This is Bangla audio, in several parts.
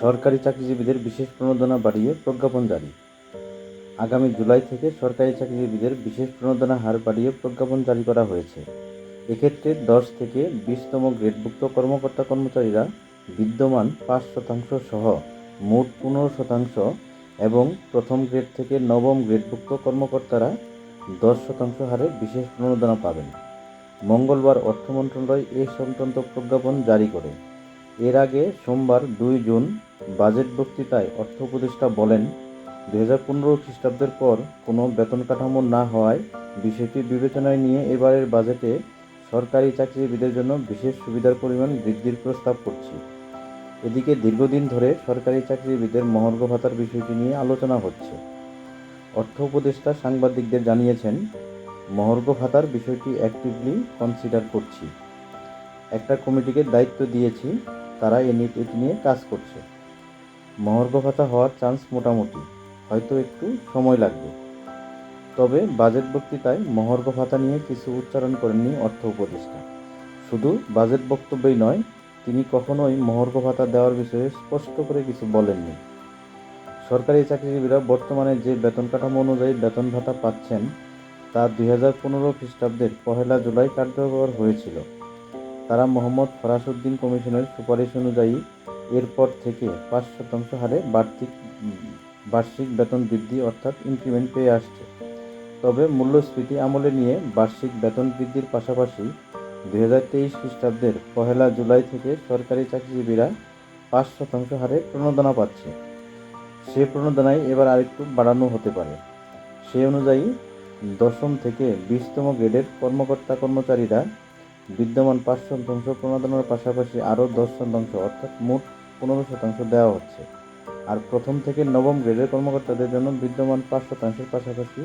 সরকারি চাকরিজীবীদের বিশেষ প্রণোদনা বাড়িয়ে প্রজ্ঞাপন জারি। আগামী জুলাই থেকে সরকারি চাকরিজীবীদের বিশেষ প্রণোদনা হার বাড়িয়ে প্রজ্ঞাপন জারি করা হয়েছে। এক্ষেত্রে দশ থেকে বিশতম গ্রেডভুক্ত কর্মকর্তা কর্মচারীরা বিদ্যমান পাঁচ শতাংশ সহ মোট পনেরো শতাংশ এবং প্রথম গ্রেড থেকে নবম গ্রেডভুক্ত কর্মকর্তারা দশ শতাংশ হারে বিশেষ প্রণোদনা পাবেন। মঙ্গলবার অর্থ মন্ত্রণালয় এ সংক্রান্ত প্রজ্ঞাপন জারি করে। এর আগে সোমবার দুই জুন বাজেট বক্তৃতায় অর্থ উপদেষ্টা বলেন দু হাজার পনেরো খ্রিস্টাব্দের পর কোনো বেতন কাঠামো না হওয়ায় বিষয়টি বিবেচনায় নিয়ে এবারের বাজেটে সরকারি চাকরিজীবীদের জন্য বিশেষ সুবিধার পরিমাণ বৃদ্ধির প্রস্তাব করছি। এদিকে দীর্ঘদিন ধরে সরকারি চাকরিজীবীদের মহর্ঘ ভাতার বিষয়টি নিয়ে আলোচনা হচ্ছে। অর্থ উপদেষ্টা সাংবাদিকদের জানিয়েছেন, মহর্ঘ ভাতার বিষয়টি অ্যাক্টিভলি কনসিডার করছি। একটা কমিটিকে দায়িত্ব দিয়েছি তারা এ এটি নিয়ে কাজ করছে। মহর্ঘ ভাতা হওয়ার চান্স মোটামুটি, হয়তো একটু সময় লাগবে। তবে বাজেট বক্তৃতায় মহর্ঘ ভাতা নিয়ে কিছু উচ্চারণ করেননি অর্থ উপদেষ্টা। শুধু বাজেট বক্তব্যই নয়, তিনি কখনোই মহর্ঘ ভাতা দেওয়ার বিষয়ে স্পষ্ট করে কিছু বলেননি। সরকারি চাকরিজীবীরা বর্তমানে যে বেতন কাঠামো অনুযায়ী বেতন ভাতা পাচ্ছেন, তা দুই হাজার পনেরো খ্রিস্টাব্দের পহেলা জুলাই কার্যকর হয়েছিল। তারা মোহাম্মদ ফরাসউদ্দিন কমিশনের সুপারিশ অনুযায়ী এরপর থেকে পাঁচ শতাংশ হারে বার্ষিক বার্ষিক বেতন বৃদ্ধি অর্থাৎ ইনক্রিমেন্ট পেয়ে আসছে। তবে মূল্যস্ফীতি আমলে নিয়ে বার্ষিক বেতন বৃদ্ধির পাশাপাশি দুই হাজার তেইশ খ্রিস্টাব্দের পহেলা জুলাই থেকে সরকারি চাকরিজীবীরা পাঁচ শতাংশ হারে প্রণোদনা পাচ্ছে। সে প্রণোদনায় এবার আরেকটু বাড়ানো হতে পারে। সে অনুযায়ী দশম থেকে বিশতম গ্রেডের কর্মকর্তা কর্মচারীরা বিদ্যমান পাঁচ শতাংশ প্রণোদনার পাশাপাশি আরও দশ শতাংশ, অর্থাৎ মোট পনেরো শতাংশ দেওয়া হচ্ছে। আর প্রথম থেকে নবম গ্রেডের কর্মকর্তাদের জন্য বিদ্যমান পাঁচ শতাংশের পাশাপাশি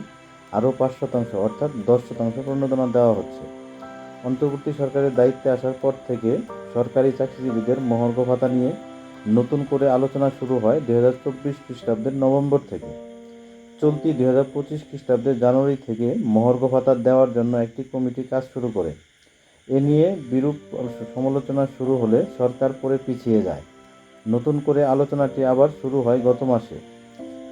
আরও পাঁচ শতাংশ, অর্থাৎ দশ শতাংশ প্রণোদনা দেওয়া হচ্ছে। অন্তর্বর্তী সরকারের দায়িত্বে আসার পর থেকে সরকারি চাকরিজীবীদের মহর্ঘ ভাতা নিয়ে নতুন করে আলোচনা শুরু হয় দুই হাজার চব্বিশ খ্রিস্টাব্দের নভেম্বর থেকে। চলতি দুই হাজার পঁচিশ খ্রিস্টাব্দের জানুয়ারি থেকে মহর্ঘ ভাতা দেওয়ার জন্য একটি কমিটি কাজ শুরু করে। এ নিয়ে বিরূপ সমালোচনা শুরু হলে সরকার পরে পিছিয়ে যায়। নতুন করে আলোচনাটি আবার শুরু হয় গত মাসে।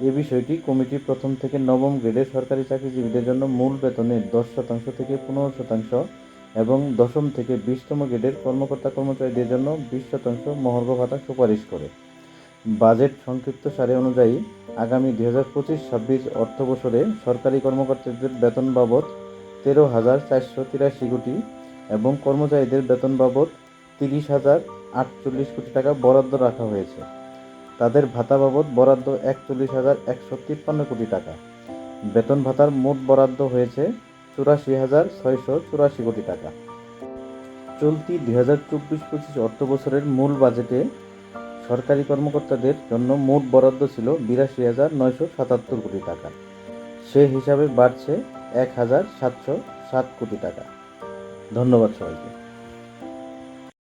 এ বিষয়টি কমিটি প্রথম থেকে নবম গ্রেডের সরকারি চাকরিজীবীদের জন্য মূল বেতনের দশ শতাংশ থেকে পনেরো শতাংশ এবং দশম থেকে বিশতম গ্রেডের কর্মকর্তা কর্মচারীদের জন্য বিশ শতাংশ মহর্ঘ ভাতা সুপারিশ করে। বাজেট সংক্ষিপ্ত সারে অনুযায়ী আগামী দুই হাজার পঁচিশ ছাব্বিশ অর্থবছরে সরকারি কর্মকর্তাদের বেতন বাবদ তেরো হাজার চারশো তিরাশি কোটি এবং কর্মচারীদের বেতন বাবদ তিরিশ হাজার আটচল্লিশ কোটি টাকা বরাদ্দ রাখা হয়েছে। তাদের ভাতা বাবদ বরাদ্দ একচল্লিশ হাজার একশো তিপ্পান্ন কোটি টাকা। বেতন ভাতার মোট বরাদ্দ হয়েছে চুরাশি হাজার ছয়শো চুরাশি কোটি টাকা। চলতি দুই হাজার চব্বিশ পঁচিশ অর্থ বছরের মূল বাজেটে সরকারি কর্মকর্তাদের জন্য মোট বরাদ্দ ছিল বিরাশি হাজার নয়শো সাতাত্তর কোটি টাকা। সে হিসাবে বাড়ছে এক হাজার সাতশো সাত কোটি টাকা। ধন্যবাদ সবাইকে।